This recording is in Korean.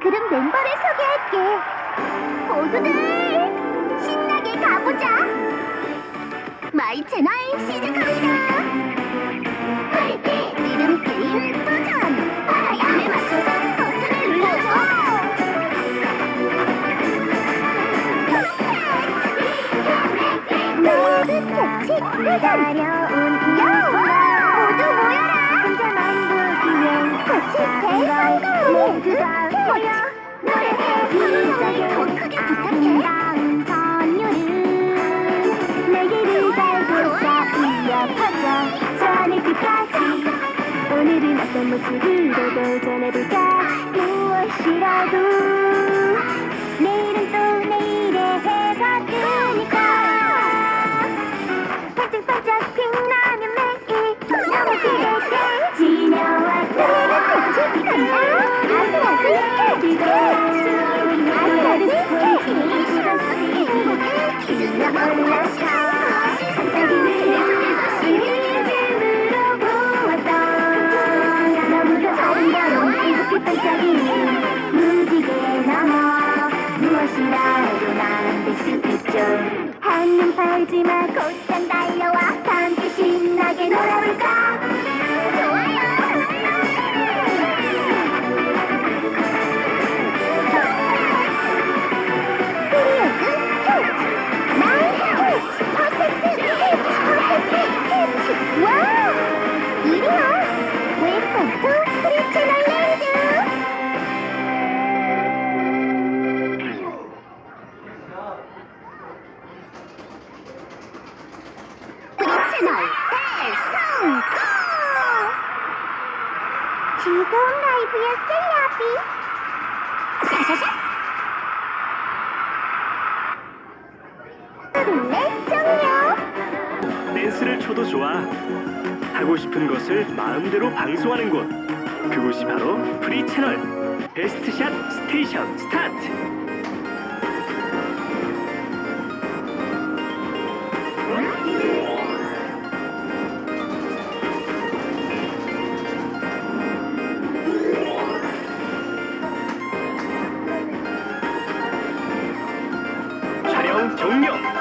그럼 멤버를 소개할게. 모두들 신나게 가보자. 마이 채널 시작합니다. 이름 게임 도전. 알람에 맞춰서 버튼을 눌러줘. 모두 같이 도전. 모두 오늘은 어떤 모습으로 도전해볼까? 무엇이라도. 내일은 또 내일의 해가 뜨니까. 반짝반짝 빛나면 매일. 너무 기대돼 같이 간다 아슬아슬 해주고 아슬아슬 해주고 기준나 몰랐어 반짝이는 그래서 시리즈로 보았던 너무도 아름다운 불빛 반짝이는 무지개 넘어 무엇이라 해도 난될 수 있죠 한눈 팔지 마 곧장 달려와 함께 신나게 놀아볼까 채널 대성공! 즐거운 라이브였어, 야비! 샤샤샤! 네, 종료! 댄스를 춰도 좋아. 하고 싶은 것을 마음대로 방송하는 곳. 그곳이 바로 프리 채널. 베스트 샷 스테이션 스타트. 정령